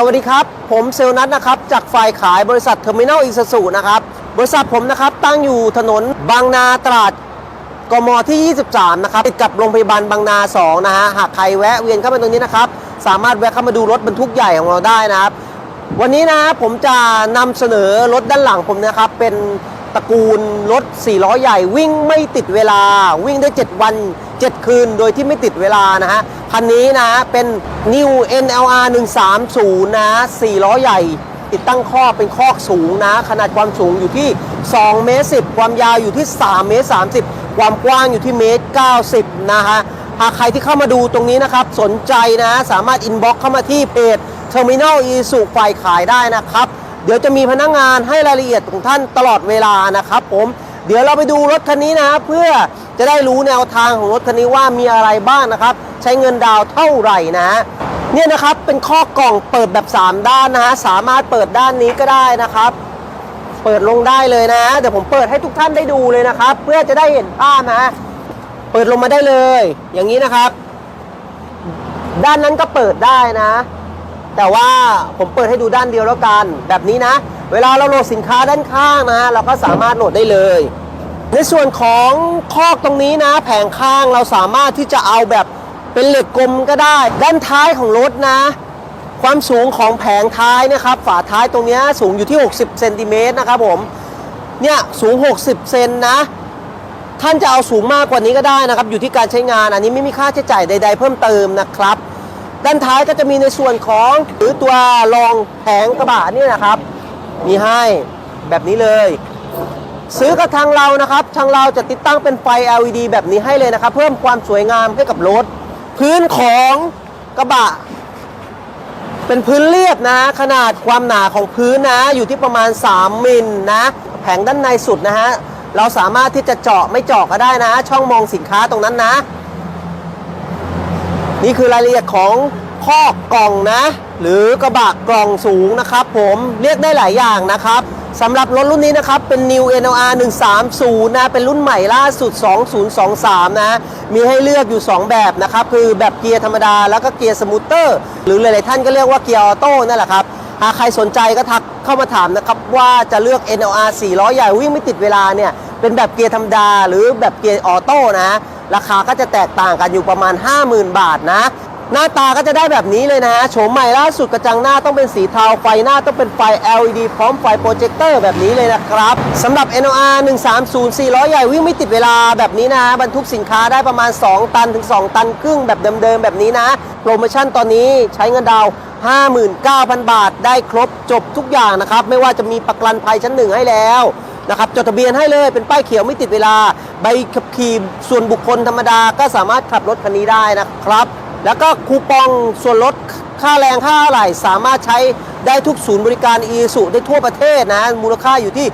สวัสดีครับ ผมเซลนัทนะครับ จากฝ่ายขายบริษัทเทอร์มินอลอิสสุนะครับ บริษัทผมนะครับตั้งอยู่ถนนบางนาตราดกมที่ 23 นะครับ ติดกับโรงพยาบาลบางนา 2 นะฮะ หากใครแวะเวียนเข้ามาตรงนี้นะครับ สามารถแวะเข้ามาดูรถบรรทุกใหญ่ของเราได้นะครับ วันนี้นะผมจะนำเสนอรถด้านหลังผมนะครับ เป็นตระกูลรถ4ล้อใหญ่วิ่งไม่ติดเวลาวิ่งได้ 7 วัน 7 คืนโดยที่ไม่ติดเวลานะฮะ คันนี้นะเป็น New NLR 130 นะ4ล้อใหญ่ ติดตั้งข้อกเป็นข้อกสูงนะ ขนาดความสูงอยู่ที่2เมตร10 ความยาวอยู่ที่3เมตร30 ความกว้างอยู่ที่เมตร 90 นะฮะหากใครที่เข้ามาดูตรงนี้นะครับ สนใจนะสามารถอินบ็อกเข้ามาที่เพจ Terminal e s u ฝ่ายขายได้นะครับ เดี๋ยวจะมีพนักงานให้รายละเอียดของท่านตลอดเวลานะครับผม เดี๋ยวเราไปดูรถคันนี้นะเพื่อ จะได้รู้แนวทางของรถคันนี้ว่ามีอะไรบ้างนะครับ ใช้เงินดาวเท่าไหร่นะฮะเนี่ยนะครับเป็นข้อกล่องเปิดแบบ 3 ด้านนะฮะสามารถเปิดด้านนี้ก็ได้นะครับ เปิดลงได้เลยนะเดี๋ยวผมเปิดให้ทุกท่านได้ดูเลยนะครับ เพื่อจะได้เห็นภาพนะเปิดลงมาได้เลย อย่างนี้นะครับ ด้านนั้นก็เปิดได้นะ แต่ว่าผมเปิดให้ดูด้านเดียวแล้วกัน แบบนี้นะ เวลาเราโหลดสินค้าด้านข้างนะเราก็สามารถโหลดได้เลย ในส่วนของคอกตรงนี้นะ แผงข้างเราสามารถที่จะเอาแบบเป็นเหล็กกลมก็ได้ ด้านท้ายของรถนะ ความสูงของแผงท้ายนะครับ ฝาท้ายตรงนี้สูงอยู่ที่ 60เซนติเมตรนะครับผมเนี่ยสูง 60 เซนนะ ท่านจะเอาสูงมากกว่านี้ก็ได้นะครับ อยู่ที่การใช้งานอันนี้ไม่มีค่าใช้จ่ายใด ๆ เพิ่มเติมนะครับ ด้านท้ายก็จะมีในส่วนของหรือตัวรองแผงกระบะนี่นะครับ มีให้แบบนี้เลย ซื้อกับทางเรานะครับ ทางเราจะติดตั้งเป็นไฟ LED แบบนี้ให้เลยนะครับ เพิ่มความสวยงามให้กับรถ พื้นของกระบะ เป็นพื้นเรียบนะ ขนาดความหนาของพื้นนะ อยู่ที่ประมาณ 3มิลนะ แผงด้านในสุดนะฮะ เราสามารถที่จะเจาะไม่เจาะก็ได้นะ ช่องมองสินค้าตรงนั้นนะ นี่คือรายละเอียดของข้อกล่องนะ หรือกระบะกล่องสูงนะครับ ผม เรียกได้หลายอย่างนะครับ สำหรับรถรุ่นนี้นะครับ เป็น New NLR 130 นะ เป็นรุ่นใหม่ล่าสุด 2023 นะ มีให้เลือกอยู่ 2 แบบนะครับ คือแบบเกียร์ธรรมดา แล้วก็เกียร์สมูทเตอร์ หรือหลาย ๆ ท่านก็เรียกว่าเกียร์ออโต้นั่นแหละครับ หากใครสนใจก็ทักเข้ามาถามนะครับ ว่าจะเลือก NLR 4ล้อใหญ่วิ่งไม่ติดเวลาเนี่ย เป็นแบบเกียร์ธรรมดา หรือแบบเกียร์ออโต้นะ ราคาก็จะแตกต่างกันอยู่ประมาณ 50,000 บาทนะ หน้าตาก็จะได้แบบนี้เลยนะโฉมใหม่ล่าสุดกระจังหน้าต้องเป็นสีเทาไฟหน้าต้องเป็นไฟ LED พร้อมไฟโปรเจคเตอร์แบบนี้เลยนะครับสำหรับ NOR 130 400 ใหญ่วิ่งไม่ติดเวลาแบบนี้นะบรรทุกสินค้าได้ประมาณ 2 ตันถึง 2 ตันครึ่งแบบเดิมๆแบบนี้นะ โปรโมชั่นตอนนี้ใช้เงินดาวน์59,000 บาทได้ครบจบทุกอย่างนะครับ ไม่ว่าจะมีประกันภัยชั้นหนึ่งให้แล้วนะครับจดทะเบียนให้เลยเป็นป้ายเขียวไม่ติดเวลา ใบขับขี่ส่วนบุคคลธรรมดาก็สามารถขับรถคันนี้ได้นะครับ แล้วก็คูปองส่วนลดค่าแรงค่าอะไหล่สามารถใช้ได้ทุกศูนย์บริการอีสุได้ทั่วประเทศนะมูลค่าอยู่ที่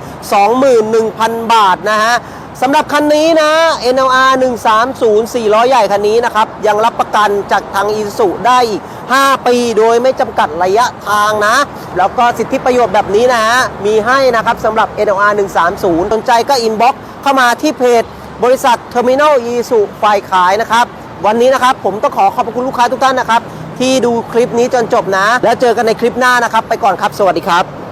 21,000 บาทนะฮะสำหรับคันนี้นะ NLR 130 400 ใหญ่คันนี้นะครับ ยังรับประกันจากทางอีสุได้อีก 5 ปีโดยไม่จำกัดระยะทางนะ แล้วก็สิทธิประโยชน์แบบนี้นะฮะ มีให้นะครับสำหรับ NLR 130 สนใจก็อินบ็อกเข้ามาที่เพจบริษัท Terminal e s u ฝ่ายขายนะครับ วันนี้นะครับผมต้องขอขอบคุณลูกค้าทุกท่านนะครับที่ดูคลิปนี้จนจบนะ แล้วเจอกันในคลิปหน้านะครับ ไปก่อนครับ สวัสดีครับ